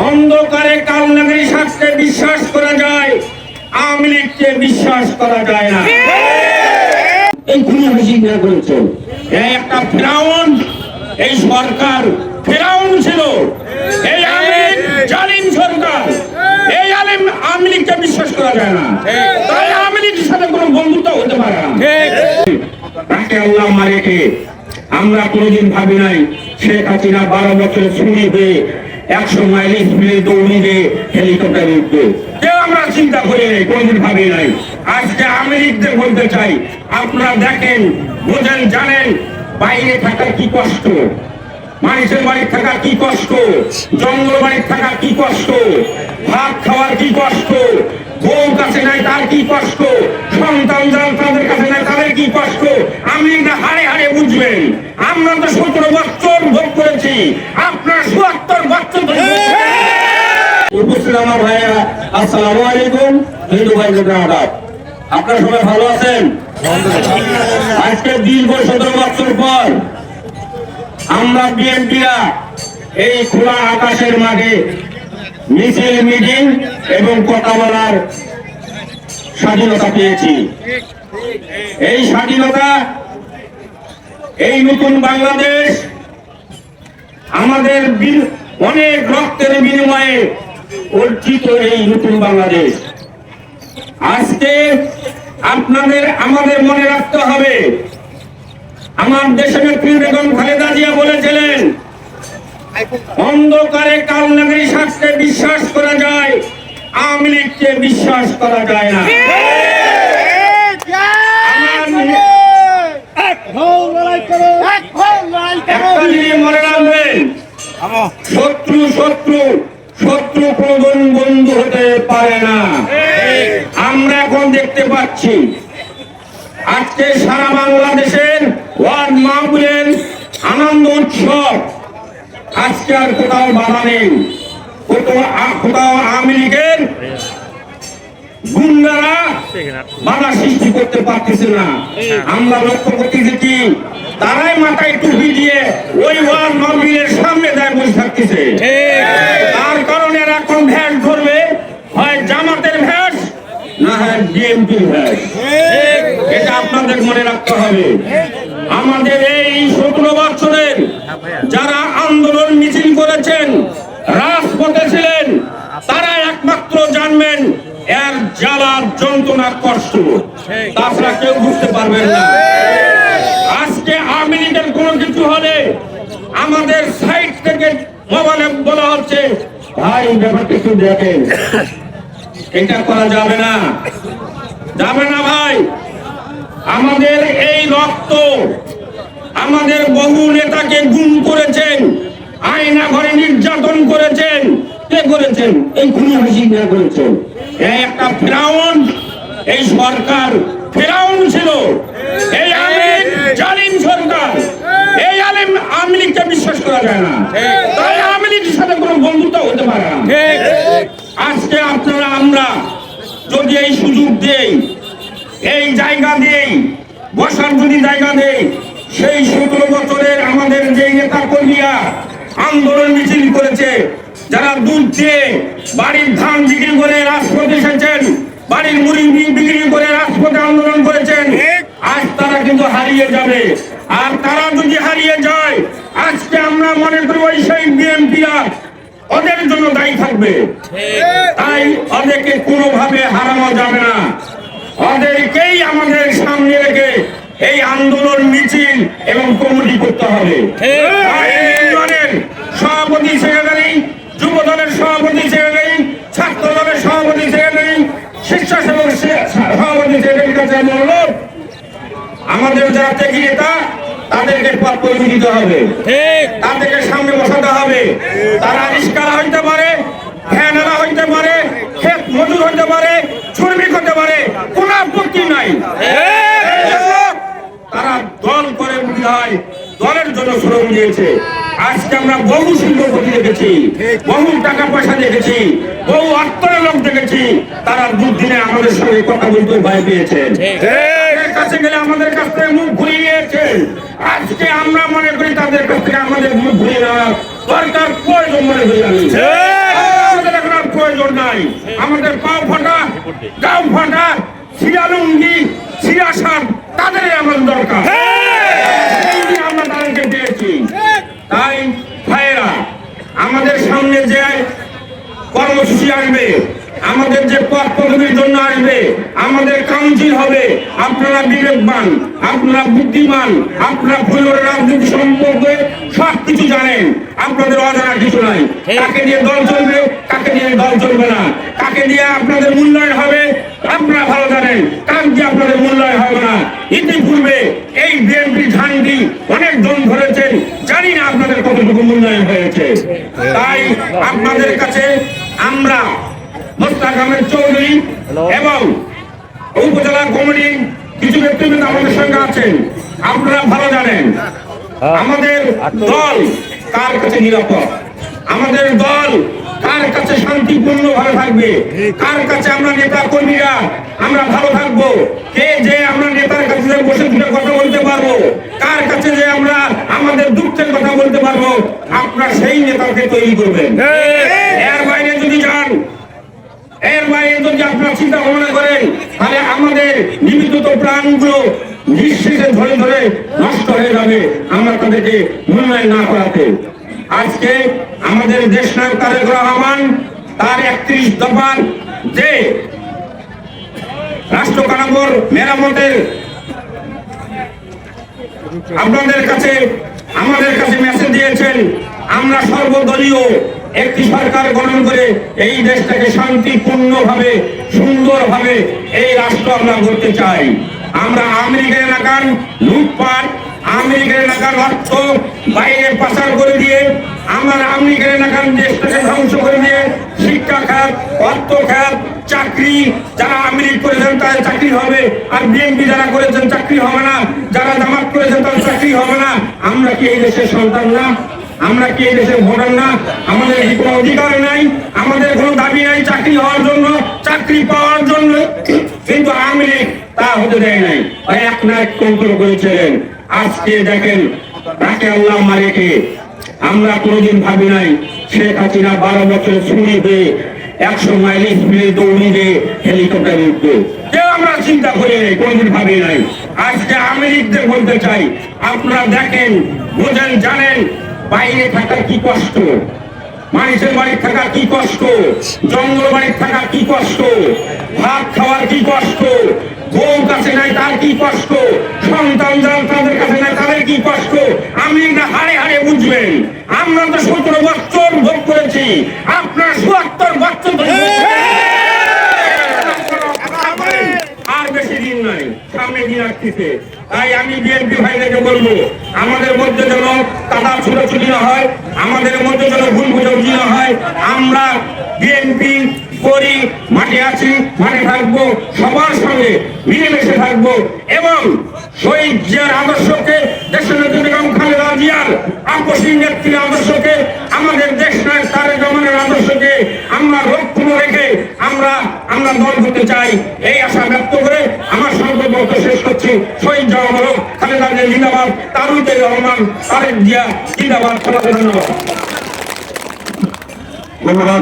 অন্ধকারে কালনাগরী শাস্ত্রে বিশ্বাস করা যায়, আওয়ামী লীগকে বিশ্বাস করা যায় না। এই একটা ফেরাউন, এই সরকার ফেরাউন ছিল। এই আমির জালিম সরকার। এই আলিম বিশ্বাস করা যায় না। তাই আওয়ামী সাথে কোনো বন্ধুত্ব হতে পারে না। তাকে আল্লাহ মারেকে আমরা কোনোদিন ভাবি নাই, শেখ হাসিনা বারো বছর ছুরি হয়ে একশো মাইল স্পিডে দৌড়িয়ে হেলিকপ্টারে উঠবে। কেউ আমরা চিন্তা করি নাই, কোনোদিন ভাবি নাই। আজকে আমেরিকদের বলতে চাই, আপনারা দেখেন, বোঝেন, জানেন, বাইরে থাকা কি কষ্ট? মানুষের বাড়ি থাকা কি কষ্ট? জঙ্গল বাড়ি থাকা কি কষ্ট? ভাত খাওয়ার কি কষ্ট? বউ কাছে নাই তার কি কষ্ট? সন্তান যারা তাদের কাছে নাই তাদের কি কষ্ট? আমি হারে বুঝবেন আমরা তো সতেরো বছর ভোগ করেছি। আপনার চুয়াত্তর বছর। উপস্থিত আমার ভাইয়া, আসসালামু আলাইকুম। হিন্দু ভাই আদাব। আপনারা সবাই ভালো আছেন? আজকে দীর্ঘ সতেরো বছর পর আমরা বিএনপিরা এই খোলা আকাশের মাঝে মিছিল, মিটিং এবং কথা বলার স্বাধীনতা পেয়েছি। এই স্বাধীনতা এই নতুন বাংলাদেশ আমাদের অনেক রক্তের বিনিময়ে অর্জিত এই নতুন বাংলাদেশ। আজকে আপনাদের আমাদের মনে রাখতে হবে, আমার দেশের নেত্রী বেগম খালেদা জিয়া বলেছিলেন, অন্ধকারে কালনাগরী শাস্ত্রে বিশ্বাস করা যায়, আওয়ামী লীগকে বিশ্বাস করা যায় না আমার একটা জিনিস শত্রু শত্রু শত্রু কোনদিন বন্ধু হতে পারে না আমরা এখন দেখতে পাচ্ছি আজকে সারা বাংলাদেশের ওয়ার্ড মাহবুলের আনন্দ উৎসব আজকে আর কোথাও বাধা নেই কোথাও আ- কোথাও আওয়ামী লীগের গুন্ডারা বাধা সৃষ্টি করতে পারতেছে না আমরা লক্ষ্য করতেছি কি? তারাই মাথায় টুপি দিয়ে ওই ওয়ার্ড মাহবুলের সামনে যায় বসে থাকতেছে। তার কারণে এরা এখন ভ্যাস ধরবে। হয় জামাতের ভ্যাস না হয় বিএনপির ভ্যাস। এটা আপনাদের মনে রাখতে হবে। আমাদের এই সতেরো বছরের যারা আন্দোলন মিছিল করেছেন রাজপথে ছিলেন তারা একমাত্র জানবেন এর জ্বালার যন্ত্রণার কষ্ট। তাছাড়া কেউ বুঝতে পারবেন না। আমাদের সাইড থেকে মোবাইলে বলা হচ্ছে, ভাই ব্যাপার কিছু দেখেন। এটা করা যাবে না। যাবে না, ভাই। আমাদের এই রক্ত আমাদের বহু নেতাকে গুম করেছেন, আয়না ঘরে নির্যাতন করেছেন। কে করেছেন? এই খুনি হাসিনা করেছেন একটা ফেরাউন, এই সরকার ফেরাউন ছিল। এই আমির জালিম সরকার। আওয়ামী লীগকে বিশ্বাস করা যায় না। তাই আওয়ামী লীগের সাথে কোনো বন্ধুত্ব হতে পারে না। আজকে আপনারা, আমরা যদি এই সুযোগ দেই, এই জায়গা দেই, বসার যদি জায়গা দেই, সেই সতেরো বছরের আমাদের যে নেতা কর্মীরা আন্দোলন মিছিল করেছে, যারা দুধ চেয়ে বাড়ির ধান বিক্রি করে রাজপথে এসেছেন, বাড়ির মুড়ি বিক্রি করে রাজপথে বিএনপিরা ওদের জন্য দায়ী থাকবে। তাই ওদেরকে কোনোভাবে হারানো যাবে না। ওদেরকেই আমাদের সামনে রেখে এই আন্দোলন মিছিল এবং কমিটি করতে হবে। সভাপতি সেক্রেটারি যুব দলের সভাপতি সেক্রেটারি ছাত্র দলের সভাপতি সেক্রেটারি স্বেচ্ছাসেবক সভাপতি সেক্রেটারির কাছে অনুরোধ আমাদের যারা নেতা তাদেরকে পরিচয় দিতে হবে। তাদেরকে সামনে বসাতে হবে। তারা রিস্কারা হইতে পারে হইতে পারে ক্ষেত মজুর হইতে পারে শ্রমিক হতে পারে কোন আপত্তি নাই। তারা দল করে হয় দলের জন্য শ্রম দিয়েছে। আজকে আমরা বহু শিল্পপতি দেখেছি বহু টাকা পয়সা দেখেছি বহু অর্থের লোক দেখেছি তারা দুদিনে আমাদের সঙ্গে কথা বলতে ভয় পেয়েছেন। কাছে গেলে আমাদের কাছ থেকে মুখ ঘুরিয়েছে আজকে আমরা মনে করি তাদের কাছ থেকে আমাদের মুখ ঘুরিয়ে নেওয়ার দরকার প্রয়োজন মনে করি আমি। নাই। আমাদের পাও ফাটা গাও ফাটা সিরালুঙ্গি সিরাসার তাদের আমাদের দরকার। আমরা তাদেরকে পেয়েছি। তাই ভাইয়েরা আমাদের সামনে যে কর্মসূচি আসবে আমাদের যে পদবীর জন্য আসবে আমাদের কাউন্সিল হবে। আপনারা বিবেকবান আপনারা বুদ্ধিমান আপনারা ফুলের রাজনীতি সম্পর্কে সব কিছু জানেন। আপনাদের অজানা কিছু নাই। কাকে দিয়ে দল চলবে কাকে দিয়ে দল চলবে না। কাকে দিয়ে আপনাদের মূল্যায়ন হবে আপনারা ভালো জানেন। কাক দিয়ে আপনাদের মূল্যায়ন হবে না। ইতিপূর্বে এই বিএনপি ঝান্ডি অনেক জন ধরেছেন। জানি না আপনাদের কতটুকু মূল্যায়ন হয়েছে। তাই আপনাদের কাছে আমরা মোস্তাক আহমেদ চৌধুরী এবং উপজেলা কমিটি কিছু ব্যক্তিবৃন্দ আমাদের সঙ্গে আছেন। আপনারা ভালো জানেন। আমাদের দল কার কাছে নিরাপদ? আমাদের দল কার কাছে শান্তিপূর্ণ ভাবে থাকবে? কার কাছে আমরা নেতা কর্মীরা আমরা ভালো থাকব? কে যে আমরা নেতার কাছে বসে দুটো কথা বলতে পারব? কার কাছে যে আমরা আমাদের দুঃখের কথা বলতে পারব? আপনারা সেই নেতাকে তৈরি করবেন। এর এর বাইরে যদি আপনারা চিন্তা ভাবনা করেন, তাহলে আমাদের নিবেদিত প্রাণগুলো নিঃশেষে ধরে ধরে নষ্ট হয়ে যাবে। আমরা তাদেরকে মূল্যায়ন না করাতে। আজকে আমাদের দেশ নায়ক তারেক রহমান তার একত্রিশ দফার যে রাষ্ট্র কাঠামোর মেরামতের আপনাদের কাছে, আমাদের কাছে মেসেজ দিয়েছেন, আমরা সর্বদলীয় একটি সরকার গঠন করে এই দেশটাকে শান্তিপূর্ণ ভাবে সুন্দর ভাবে এই রাষ্ট্র আমরা করতে চাই। আমরা আমেরিকার এলাকার লুটপাট এলাকার অর্থ বাইরে পাচার করে দিয়ে, আমরা এলাকার দেশটাকে ধ্বংস করে দিয়ে শিক্ষা খাত, অর্থ খাত, চাকরি, যারা আমেরিক করেছেন তাদের চাকরি হবে, আর বিএনপি যারা করেছেন চাকরি হবে না, যারা জামাত করেছেন তাদের চাকরি হবে না। আমরা কি এই দেশের সন্তান না? আমরা কি এই দেশের ভোটার না? আমাদের কি কোনো অধিকার নাই, আমাদের কোনো দাবি নাই চাকরি হওয়ার জন্য, চাকরি পাওয়ার জন্য। কিন্তু আমেরিক তা হতে দেয় নাই। এক না এক কন্ট্রোল করেছিলেন, আজকে দেখেন, তাকে আল্লাহ মারেকে আমরা কোনোদিন ভাবি নাই, শেখ হাসিনা বারো বছর ছুরি হয়ে একশো মাইল স্পিডে দৌড়িয়ে হেলিকপ্টার উঠবে। কেউ আমরা চিন্তা করি নাই, কোনোদিন ভাবি নাই। আজকে আমেরিকদের বলতে চাই, আপনারা দেখেন, বোঝেন, জানেন বাইরে থাকা কি কষ্ট? মানুষের বাড়ি থাকা কি কষ্ট? জঙ্গল বাড়ি থাকা কি কষ্ট? ভাত খাওয়ার কি কষ্ট? বউ কাছে নাই তার কি কষ্ট? সন্তান যারা তাদের কাছে নাই তাদের কি কষ্ট? আমি না হারে হারে বুঝবেন। আমরা তো সতেরো বছর ভোগ করেছি। আপনার চুয়াত্তর বছর ধরে ভোগ করেছেন। আর বেশি দিন নাই সামনে দিন আসতেছে। তাই আমি বিএনপি ভাইদেরকে বলব, আমাদের মধ্যে যেন কাদা ছুটাছুটি না হয়, আমাদের মধ্যে যেন ভুল বুঝাবুঝি না হয়, আমরা বিএনপি করি, মাঠে আছি, মাঠে থাকব, সবার সঙ্গে মিলেমিশে থাকব এবং শহীদ আদর্শকে দেশের বেগম খালেদা জিয়ার আপসী নেত্রীর আদর্শকে, আমাদের দেশ নায়ক তারেক রহমানের আদর্শকে আমরা লক্ষ্য রেখে আমরা আমরা দল হতে চাই। এই আশা ব্যক্ত করে আমার সংকল্প শেষ করছি। শহীদ জওয়ান হক খালেদা জিন্দাবাদ, তারুদের রহমান আরেক জিয়া জিন্দাবাদ। ধন্যবাদ। ধন্যবাদ